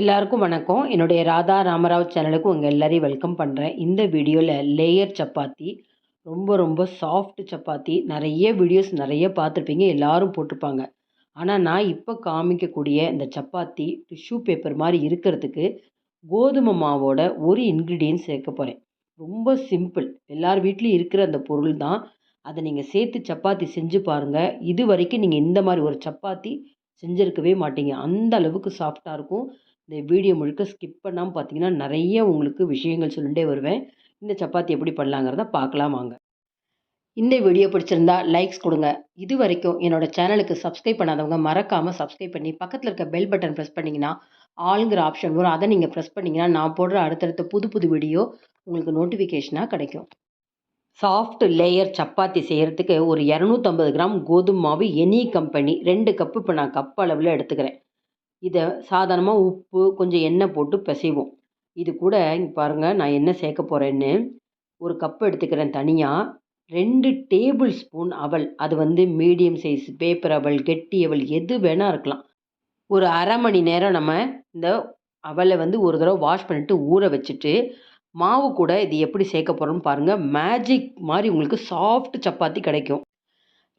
எல்லாருக்கும் வணக்கம். என்னுடைய ராதா ராமராவ் சேனலுக்கு உங்கள் எல்லாரையும் வெல்கம் பண்ணுறேன் இந்த வீடியோவில் லேயர் சப்பாத்தி ரொம்ப ரொம்ப சாஃப்ட் சப்பாத்தி நிறைய வீடியோஸ் நிறைய பார்த்துருப்பீங்க எல்லாரும் போட்டிருப்பாங்க. ஆனால் நான் இப்போ காமிக்கக்கூடிய இந்த சப்பாத்தி டிஷ்யூ பேப்பர் மாதிரி இருக்கிறதுக்கு கோதுமை மாவோட ஒரு இன்க்ரீடியன்ட் சேர்க்க போகிறேன் ரொம்ப சிம்பிள் எல்லார் வீட்லேயும் இருக்கிற அந்த பொருள் தான். அதை நீங்கள் சேர்த்து சப்பாத்தி செஞ்சு பாருங்கள் இது வரைக்கும் நீங்கள் இந்த மாதிரி ஒரு சப்பாத்தி செஞ்சுருக்கவே மாட்டீங்க. அந்த அளவுக்கு சாஃப்டாக இருக்கும். இந்த வீடியோ முழுக்க ஸ்கிப் பண்ணாமல் பார்த்தீங்கன்னா நிறைய உங்களுக்கு விஷயங்கள் சொல்லிட்டே வருவேன். இந்த சப்பாத்தி எப்படி பண்ணலாங்கிறத பார்க்கலாம் வாங்க. இந்த வீடியோ பிடிச்சிருந்தா லைக்ஸ் கொடுங்க. இது வரைக்கும் என்னோட சேனலுக்கு சப்ஸ்கிரைப் பண்ணாதவங்க மறக்காமல் சப்ஸ்கிரைப் பண்ணி பக்கத்தில் இருக்க பெல் பட்டன் ப்ரெஸ் பண்ணிங்கன்னா ஆளுங்கிற ஆப்ஷன் வரும். அதை நீங்கள் ப்ரெஸ் பண்ணிங்கன்னா நான் போடுற அடுத்தடுத்த புது புது வீடியோ உங்களுக்கு நோட்டிஃபிகேஷனாக கிடைக்கும். சாஃப்ட் லேயர் சப்பாத்தி செய்கிறதுக்கு ஒரு இரநூத்தம்பது கிராம் கோதுமை மாவு எனி கம்பெனி ரெண்டு கப்பு இப்போ நான் கப் அளவில் எடுத்துக்கிறேன். இதை சாதாரணமாக உப்பு கொஞ்சம் எண்ணெய் போட்டு பிசைவோம். இது கூட இங்கே பாருங்கள் நான் என்ன சேர்க்க போகிறேன்னு ஒரு கப் எடுத்துக்கிறேன் தனியாக ரெண்டு டேபிள் ஸ்பூன் அவல் அது வந்து மீடியம் சைஸ் பேப்பர் அவல் கெட்டி அவல் எது வேணால் இருக்கலாம். ஒரு அரை மணி நேரம் நம்ம இந்த அவலை வந்து ஒரு தடவை வாஷ் பண்ணிவிட்டு ஊற வச்சுட்டு மாவு கூட இது எப்படி சேர்க்க போகிறோம்னு பாருங்கள் மேஜிக் மாதிரி உங்களுக்கு சாஃப்ட் சப்பாத்தி கிடைக்கும்.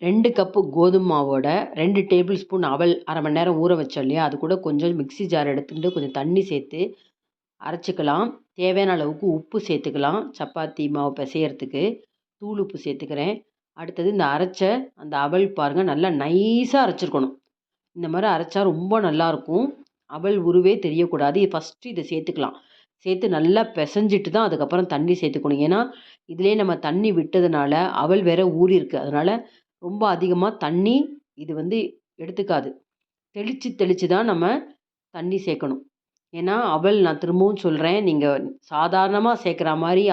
ரெண்டு கப்பு கோதுமை மாவோட ரெண்டு டேபிள் ஸ்பூன் அவல் அரை மணி நேரம் ஊற வச்சோம் இல்லையா? அது கூட கொஞ்சம் மிக்ஸி ஜார் எடுத்துக்கிட்டு கொஞ்சம் தண்ணி சேர்த்து அரைச்சிக்கலாம். தேவையான அளவுக்கு உப்பு சேர்த்துக்கலாம். சப்பாத்தி மாவு பிசையறதுக்கு தூள் உப்பு சேர்த்துக்கிறேன். அடுத்தது இந்த அரைச்ச அந்த அவல் பாருங்கள் நல்லா நைஸாக அரைச்சிருக்கணும். இந்த மாதிரி அரைச்சா ரொம்ப நல்லாயிருக்கும் அவல் உருவே தெரியக்கூடாது. ஃபஸ்ட்டு இதை சேர்த்துக்கலாம். சேர்த்து நல்லா பிசைஞ்சிட்டு தான் அதுக்கப்புறம் தண்ணி சேர்த்துக்கணும். ஏன்னா இதிலே நம்ம தண்ணி விட்டதுனால அவல் வேற ஊறி இருக்குது அதனால் ரொம்ப அதிகமாக தண்ணி இது வந்து எடுத்துக்காது. தெளித்து தெளித்து தான் நம்ம தண்ணி சேர்க்கணும் ஏன்னா அவல் நான் திரும்பவும் சொல்கிறேன் நீங்கள் சாதாரணமாக சேர்க்குற மாதிரி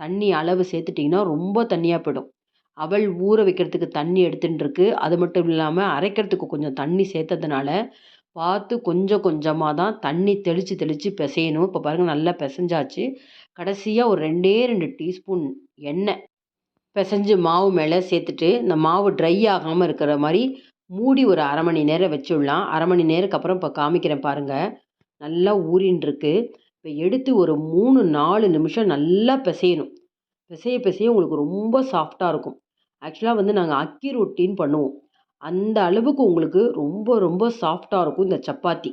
தண்ணி அளவு சேர்த்துட்டிங்கன்னா ரொம்ப தண்ணியாக போயிடும். அவள் ஊற வைக்கிறதுக்கு தண்ணி எடுத்துட்டுருக்கு அது மட்டும் இல்லாமல் அரைக்கிறதுக்கு கொஞ்சம் தண்ணி சேர்த்ததுனால பார்த்து கொஞ்சம் கொஞ்சமாக தான் தண்ணி தெளித்து தெளித்து பிசையணும். இப்போ பாருங்கள் நல்லா பிசைஞ்சாச்சு. கடைசியாக ஒரு ரெண்டே ரெண்டு டீஸ்பூன் எண்ணெய் பிசைஞ்சு மாவு மேலே சேர்த்துட்டு இந்த மாவு ட்ரை ஆகாமல் இருக்கிற மாதிரி மூடி ஒரு அரை மணி நேரம் வச்சுடலாம். அரை மணி நேரத்துக்கு அப்புறம் இப்போ காமிக்கிறேன் பாருங்கள் நல்லா ஊறின்னு இப்போ எடுத்து ஒரு மூணு நாலு நிமிஷம் நல்லா பிசையணும். பிசைய பிசைய உங்களுக்கு ரொம்ப சாஃப்டாக இருக்கும். ஆக்சுவலாக வந்து நாங்கள் அக்கி ரொட்டின்னு பண்ணுவோம். அந்த அளவுக்கு உங்களுக்கு ரொம்ப ரொம்ப சாஃப்டாக இருக்கும் இந்த சப்பாத்தி.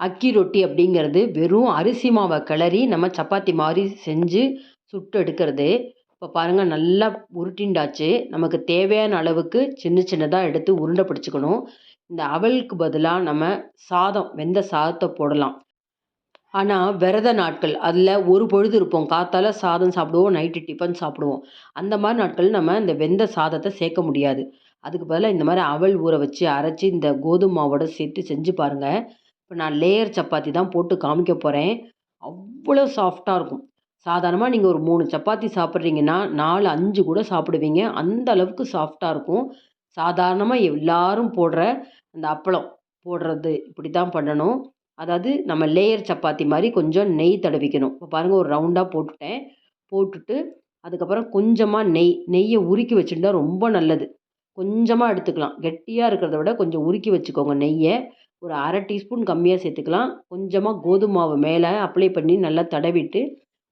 அக்கி ரொட்டி அப்படிங்கிறது வெறும் அரிசி மாவை கிளறி நம்ம சப்பாத்தி மாதிரி செஞ்சு சுட்டு எடுக்கிறது. இப்போ பாருங்கள் நல்லா உருட்டிண்டாச்சு. நமக்கு தேவையான அளவுக்கு சின்ன சின்னதாக எடுத்து உருண்டை பிடிச்சிக்கணும். இந்த அவலுக்கு பதிலாக நம்ம சாதம் வெந்த சாதத்தை போடலாம். ஆனால் விரத நாட்கள் அதில் ஒரு பொழுது இருப்போம். காத்தால் சாதம் சாப்பிடுவோம் நைட்டு டிஃபன் சாப்பிடுவோம். அந்த மாதிரி நாட்கள் நம்ம இந்த வெந்த சாதத்தை சேர்க்க முடியாது. அதுக்கு பதிலாக இந்த மாதிரி அவல் ஊற வச்சு அரைச்சி இந்த கோதுமை மாவோட சேர்த்து செஞ்சு பாருங்கள் இப்போ நான் லேயர் சப்பாத்தி தான் போட்டு காமிக்க போகிறேன் அவ்வளோ சாஃப்டாக இருக்கும். சாதாரணமாக நீங்கள் ஒரு மூணு சப்பாத்தி சாப்பிட்றீங்கன்னா நாலு அஞ்சு கூட சாப்பிடுவீங்க. அந்த அளவுக்கு சாஃப்டாக இருக்கும். சாதாரணமாக எல்லாரும் போடுற அந்த அப்பளம் போடுறது இப்படி தான் பண்ணணும். அதாவது நம்ம லேயர் சப்பாத்தி மாதிரி கொஞ்சம் நெய் தடவிக்கணும். இப்போ பாருங்கள் ஒரு ரவுண்டாக போட்டுட்டேன். போட்டுட்டு அதுக்கப்புறம் கொஞ்சமாக நெய் நெய்யை உருக்கி வச்சுருந்தா ரொம்ப நல்லது. கொஞ்சமாக எடுத்துக்கலாம். கெட்டியாக இருக்கிறத விட கொஞ்சம் உருக்கி வச்சுக்கோங்க நெய்யை. ஒரு அரை டீஸ்பூன் கம்மியாக சேர்த்துக்கலாம். கொஞ்சமாக கோதுமை மாவு மேலே அப்ளை பண்ணி நல்லா தடவிட்டு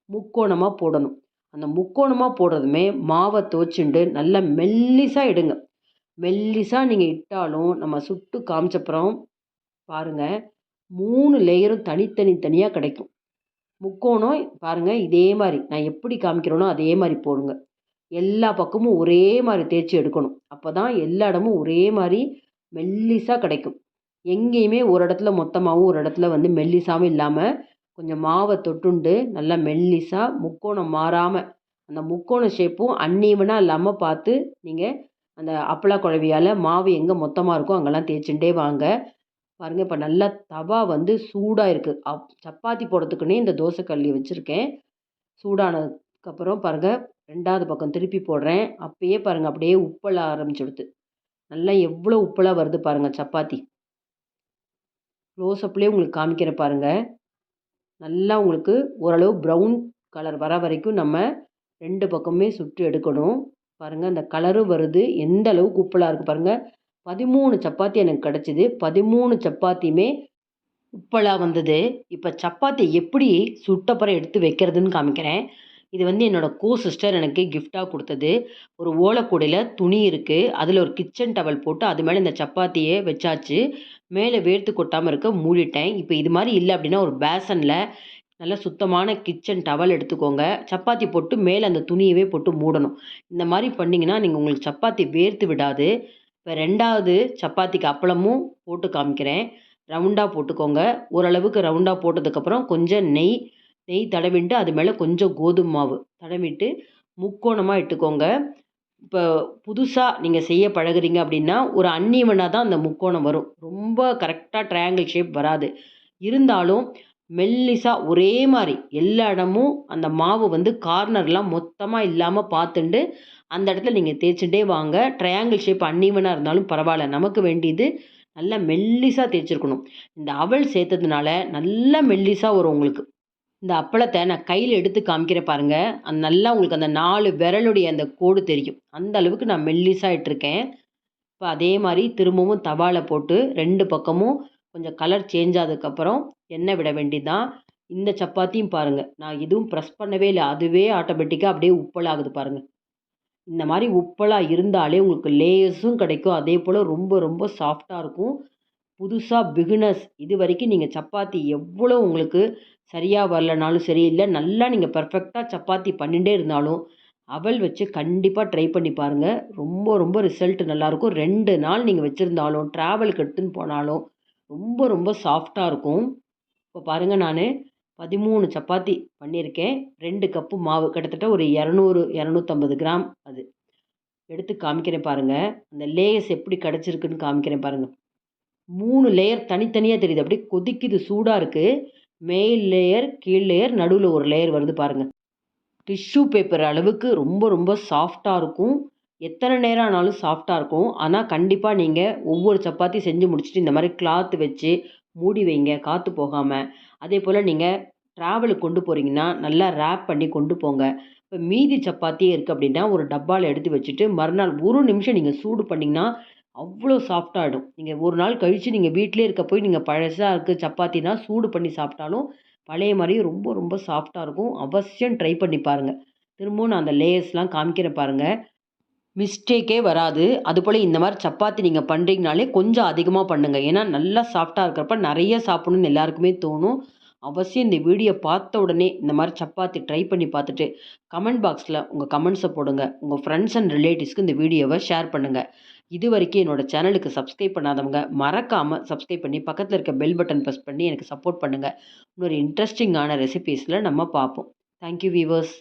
முக்கோணமாக போடணும். அந்த முக்கோணமாக போடுறதுமே மாவை துவச்சிண்டு நல்லா மெல்லிசாக இடுங்க. மெல்லிசாக நீங்கள் இட்டாலும் நம்ம சுட்டு காமிச்சப்புறம் பாருங்கள் மூணு லேயரும் தனித்தனி தனியாக கிடைக்கும். முக்கோணம் பாருங்கள் இதே மாதிரி நான் எப்படி காமிக்கிறேனோ அதே மாதிரி போடுங்க. எல்லா பக்கமும் ஒரே மாதிரி தேய்ச்சி எடுக்கணும். அப்போ தான் எல்லா இடமும் ஒரே மாதிரி மெல்லிசாக கிடைக்கும். எங்கேயுமே ஒரு இடத்துல மொத்தமாகவும் ஒரு இடத்துல வந்து மெல்லிசாகவும் இல்லாமல் கொஞ்சம் மாவை தொட்டுண்டு நல்லா மெல்லிசாக முக்கோணம் மாறாமல் அந்த முக்கோண ஷேப்பும் அன்னீவனாக இல்லாமல் பார்த்து நீங்கள் அந்த அப்பளா குழவியால் மாவு எங்கே மொத்தமாக இருக்கோ அங்கெல்லாம் தேய்ச்சுட்டே வாங்க. பாருங்கள் இப்போ நல்லா தவா வந்து சூடாக இருக்குது அப் சப்பாத்தி போடுறதுக்குன்னே இந்த தோசை கல்லி வச்சுருக்கேன். சூடானதுக்கப்புறம் பாருங்கள் ரெண்டாவது பக்கம் திருப்பி போடுறேன். அப்பயே பாருங்கள் அப்படியே உப்பள ஆரம்பிச்சுடுது. நல்லா எவ்வளோ உப்பலாக வருது பாருங்கள் சப்பாத்தி. க்ளோஸ்அப்லேயே உங்களுக்கு காமிக்கிறேன் பாருங்கள் நல்லா உங்களுக்கு ஓரளவு ப்ரௌன் கலர் வர வரைக்கும் நம்ம ரெண்டு பக்கமே சுட்டு எடுக்கணும். பாருங்கள் அந்த கலரும் வருது. எந்த அளவுக்கு உப்பலாக இருக்குது பாருங்கள் பதிமூணு சப்பாத்தி எனக்கு கிடச்சிது. பதிமூணு சப்பாத்தியுமே உப்பலாக வந்தது. இப்போ சப்பாத்தி எப்படி சுட்டப்புறம் எடுத்து வைக்கிறதுன்னு காமிக்கிறேன். இது வந்து என்னோடய கோ சிஸ்டர் எனக்கு கிஃப்டாக கொடுத்தது. ஒரு ஓலைக்கூடையில் துணி இருக்குது அதில் ஒரு கிச்சன் டவல் போட்டு அது மேலே இந்த சப்பாத்தியை வச்சாச்சு. மேலே வேர்த்து கொட்டாமல் இருக்க மூடிட்டேன். இப்போ இது மாதிரி இல்லை அப்படின்னா ஒரு பேசனில் நல்ல சுத்தமான கிச்சன் டவல் எடுத்துக்கோங்க. சப்பாத்தி போட்டு மேலே அந்த துணியவே போட்டு மூடணும். இந்த மாதிரி பண்ணிங்கன்னா நீங்கள் உங்களுக்கு சப்பாத்தி வேர்த்து விடாது. இப்போ ரெண்டாவது சப்பாத்திக்கு அப்பளமும் போட்டு காமிக்கிறேன். ரவுண்டாக போட்டுக்கோங்க. ஓரளவுக்கு ரவுண்டாக போட்டதுக்கப்புறம் கொஞ்சம் நெய் நெய் தடவிட்டு அது மேலே கொஞ்சம் கோதுமை மாவு. தடவிட்டு முக்கோணமாக இட்டுக்கோங்க. இப்போ புதுசாக நீங்கள் செய்ய பழகுறீங்க அப்படின்னா ஒரு அன்னிவனாக தான் அந்த முக்கோணம் வரும். ரொம்ப கரெக்டாக ட்ரையாங்கிள் ஷேப் வராது. இருந்தாலும் மெல்லிசாக ஒரே மாதிரி எல்லா இடமும் அந்த மாவு வந்து கார்னர்லாம் மொத்தமாக இல்லாமல் பார்த்துண்டு அந்த இடத்துல நீங்கள் தேய்ச்சிட்டே வாங்க. ட்ரையாங்கிள் ஷேப் அன்னீவனாக இருந்தாலும் பரவாயில்ல. நமக்கு வேண்டியது நல்லா மெல்லிசாக தேய்ச்சிருக்கணும். இந்த அவல் சேர்த்ததுனால நல்லா மெல்லிசாக வரும் உங்களுக்கு. இந்த அப்பளத்தை நான் கையில் எடுத்து காமிக்கிறேன் பாருங்கள் அந்த நல்லா உங்களுக்கு அந்த நாலு விரலுடைய அந்த கோடு தெரியும். அந்த அளவுக்கு நான் மெல்லிசாக இட்டிருக்கேன். இப்போ அதே மாதிரி திரும்பவும் தவாவில் போட்டு ரெண்டு பக்கமும் கொஞ்சம் கலர் சேஞ்ச் ஆனதுக்கப்புறம் எண்ணெய் விட வேண்டிதான் இந்த சப்பாத்தியும் பாருங்கள் நான் எதுவும் ப்ரெஸ் பண்ணவே இல்லை. அதுவே ஆட்டோமேட்டிக்காக அப்படியே உப்பலாகுது பாருங்கள் இந்த மாதிரி உப்பலாக இருந்தாலே உங்களுக்கு லேயர்ஸும் கிடைக்கும். அதே போல் ரொம்ப ரொம்ப சாஃப்டாக இருக்கும். புதுசாக பிகினர்ஸ். இது வரைக்கும் நீங்கள் சப்பாத்தி எவ்வளோ உங்களுக்கு சரியாக வரலனாலும் சரி இல்லை நல்லா நீங்கள் பர்ஃபெக்டாக சப்பாத்தி பண்ணிகிட்டே இருந்தாலும் அவல் வச்சு கண்டிப்பாக ட்ரை பண்ணி பாருங்கள் ரொம்ப ரொம்ப ரிசல்ட் நல்லாயிருக்கும். ரெண்டு நாள் நீங்கள் வச்சுருந்தாலும் ட்ராவலுக்கு எடுத்துன்னு போனாலும் ரொம்ப ரொம்ப சாஃப்டாக இருக்கும். இப்போ பாருங்கள் நான் பதிமூணு சப்பாத்தி பண்ணியிருக்கேன். ரெண்டு கப்பு மாவு கிட்டத்தட்ட ஒரு இரநூறு இரநூத்தம்பது கிராம் அது. எடுத்து காமிக்கிறேன் பாருங்கள் அந்த லேயர்ஸ் எப்படி கிடச்சிருக்குன்னு காமிக்கிறேன் பாருங்கள் மூணு லேயர் தனித்தனியாக தெரியுது. அப்படியே கொதிக்குது சூடாக இருக்குது மேல் லேயர் கீழ் லேயர் நடுவில் ஒரு லேயர் வருது பாருங்கள் டிஷ்யூ பேப்பர் அளவுக்கு ரொம்ப ரொம்ப சாஃப்டாக இருக்கும். எத்தனை நேரம் ஆனாலும் சாஃப்டாக இருக்கும். ஆனால் கண்டிப்பாக நீங்கள் ஒவ்வொரு சப்பாத்தி செஞ்சு முடிச்சுட்டு இந்த மாதிரி கிளாத் வச்சு மூடி வைங்க காற்று போகாமல் அதே போல் நீங்கள் ட்ராவலுக்கு கொண்டு போகிறீங்கன்னா நல்லா ரேப் பண்ணி கொண்டு போங்க. இப்போ மீதி சப்பாத்தியே இருக்குது அப்படின்னா ஒரு டப்பாவில் எடுத்து வச்சுட்டு மறுநாள் ஒரு நிமிஷம் நீங்கள் சூடு பண்ணிங்கன்னா அவ்வளோ சாஃப்டாகிடும் நீங்கள் ஒரு நாள் கழித்து நீங்கள் வீட்டிலே இருக்க போய் நீங்கள் பழசாக இருக்குது சப்பாத்தினா சூடு பண்ணி சாப்பிட்டாலும் பழைய மாதிரியே ரொம்ப ரொம்ப சாஃப்டாக இருக்கும். அவசியம் ட்ரை பண்ணி பாருங்கள் திரும்பவும் நான் அந்த லேயர்ஸ்லாம் காமிக்கிறேன் பாருங்கள் மிஸ்டேக்கே வராது. அதுபோல் இந்த மாதிரி சப்பாத்தி நீங்கள் பண்ணுறீங்கனாலே கொஞ்சம் அதிகமாக பண்ணுங்கள் ஏன்னா நல்லா சாஃப்டாக இருக்கிறப்ப நிறைய சாப்பிட்ணுன்னு எல்லாருக்குமே தோணும். அவசியம் இந்த வீடியோ பார்த்த உடனே இந்த மாதிரி சப்பாத்தி ட்ரை பண்ணி பார்த்துட்டு கமெண்ட் பாக்ஸில் உங்கள் கமெண்ட்ஸை போடுங்க. உங்கள் ஃப்ரெண்ட்ஸ் அண்ட் ரிலேட்டிவ்ஸ்க்கு இந்த வீடியோவை ஷேர் பண்ணுங்கள் இது வரைக்கும் என்னோடய சேனலுக்கு சப்ஸ்கிரைப் பண்ணாதவங்க மறக்காமல் சப்ஸ்கிரைப் பண்ணி பக்கத்தில் இருக்க பெல் பட்டன் ப்ரெஸ் பண்ணி எனக்கு சப்போர்ட் பண்ணுங்கள் இன்னொரு இன்ட்ரெஸ்டிங்கான ரெசிபீஸில் நம்ம பார்ப்போம். Thank you viewers